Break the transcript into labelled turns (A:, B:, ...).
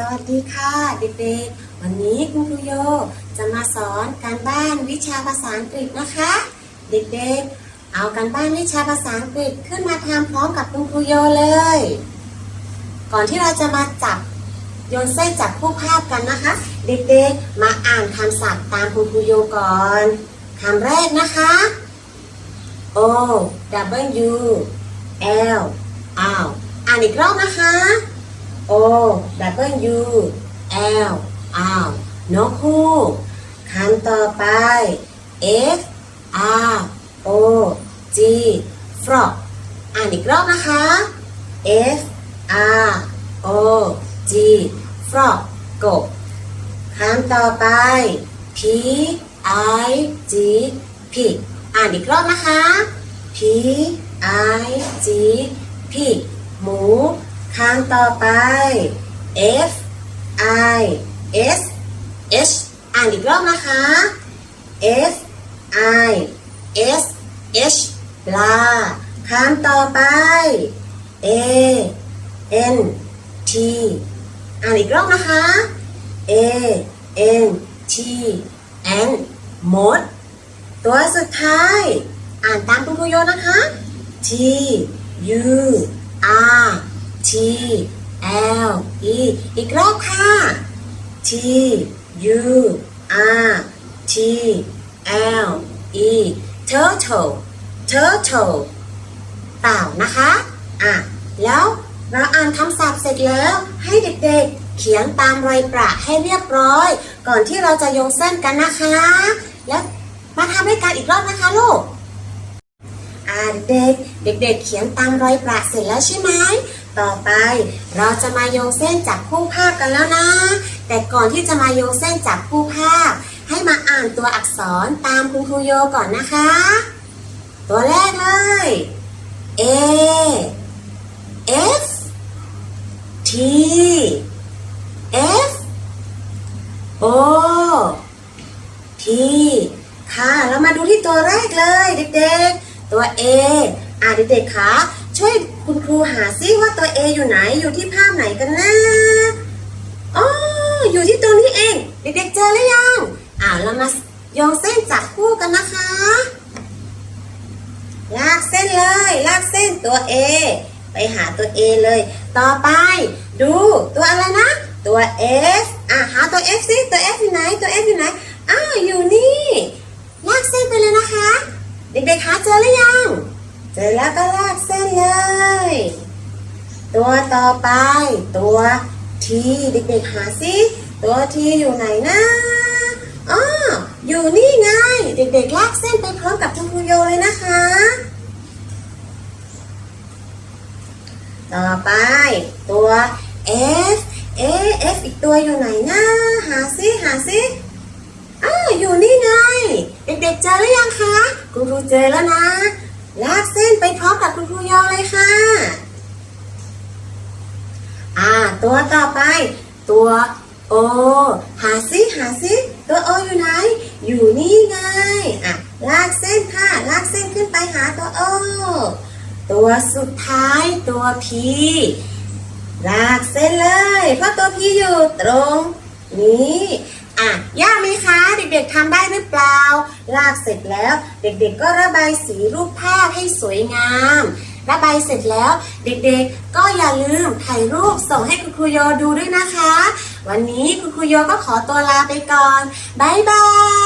A: สวัสดีค่ะเด็กๆ วันนี้คุณครูโยจะมาสอนการบ้านวิชาภาษาอังกฤษนะคะ เด็กๆ เอาการบ้านวิชาภาษาอังกฤษขึ้นมาทำพร้อมกับคุณครูโยเลย ก่อนที่เราจะมาจับโยนเส้นจับคู่ภาพกันนะคะ เด็กๆ มาอ่านคำศัพท์ตามคุณครูโยก่อนคำแรกนะคะ O W L อ้าวอ่านอีกรอบนะคะ O W L อ้าวนกฮูกคำต่อไป F R O G frog อ่านอีกรอบนะคะ F R O G frog กบคำต่อไป P I G pig อ่านอีกรอบนะคะ P I G pig หมู คำต่อไป F I S H อ่านอีกรอบนะคะ F I S H ปลาคำต่อไป A N T อ่านอีกรอบนะคะ A N T N มด ตัวสุดท้าย อ่านตามคุณครูโยนะคะ T U R T L E อีกรอบค่ะ T U R T L E turtle turtle เต่านะคะ อะ แล้วเราอ่านคำศัพท์เสร็จแล้วให้เด็กๆ เขียนตามรอยประให้เรียบร้อย ก่อนที่เราจะโยงเส้นกันนะคะ แล้วมาทำด้วยกันอีกรอบนะคะลูก อ่าเด็กเด็กๆเขียนตามรอยประเสร็จแล้วใช่ไหม ต่อไป เราจะมาโยงเส้นจากคู่ภาพกันแล้วนะ แต่ก่อนที่จะมาโยงเส้นจากคู่ภาพ ให้มาอ่านตัวอักษรตามคุณครูโยก่อนนะคะ ตัวแรกเลย A F T F O T ค่ะ เรามาดูที่ตัวแรกเลยเด็กๆ ตัว A อ่าเด็กๆคะ ช่วยคุณครูหาซิว่าตัว A ออยู่ไหนอยู่ที่ภาพไหนกันนะอ๋ออยู่ที่ตัวนี้เอง เด็กๆเจอหรือยังอ่าเรามาโยงเส้นจับคู่กันนะคะ ลากเส้นเลย ลากเส้นตัว A ไปหาตัว A เลย ต่อไป ดูตัวอะไรนะ ตัว F อะหาตัว F สิตัว F อยู่ไหนตัว F อยู่ไหนอ้าวอยู่นี่ ลากเส้นไปเลยนะคะ เด็กๆหาเจอหรือยัง เจอแล้วก็ลากเส้นเลย ตัวต่อไป ตัว T เด็กๆหาสิตัว T อยู่ไหนนะอ๋ออยู่นี่ไง เด็กๆลากเส้นไปพร้อมกับคุณครูโยเลยนะคะ ต่อไป ตัว F เอ F อีกตัวอยู่ไหนนะหาซิหาซิอ้าวอยู่นี่ไง เด็กๆเจอหรือยังคะ คุณครูเจอแล้วนะ ลากเส้นไปพร้อมกับคุณครูโยเลยค่ะ อ่า ตัวต่อไป ตัวโอ หาซิหาซิตัวโออยู่ไหน อยู่นี่ไง อะ ลากเส้นค่ะ ลากเส้นขึ้นไปหาตัวโอ ตัวสุดท้ายตัวพีลากเส้นเลย เพราะตัวพีอยู่ตรงนี้ อะ ยากไหมคะ เด็กๆทำได้หรือเปล่า ลากเสร็จแล้ว เด็กๆก็ระบายสีรูปภาพให้สวยงาม ระบายเสร็จแล้ว เด็กๆก็อย่าลืมถ่ายรูปส่งให้คุณครูโยดูด้วยนะคะ วันนี้คุณครูโยก็ขอตัวลาไปก่อน บ๊ายบาย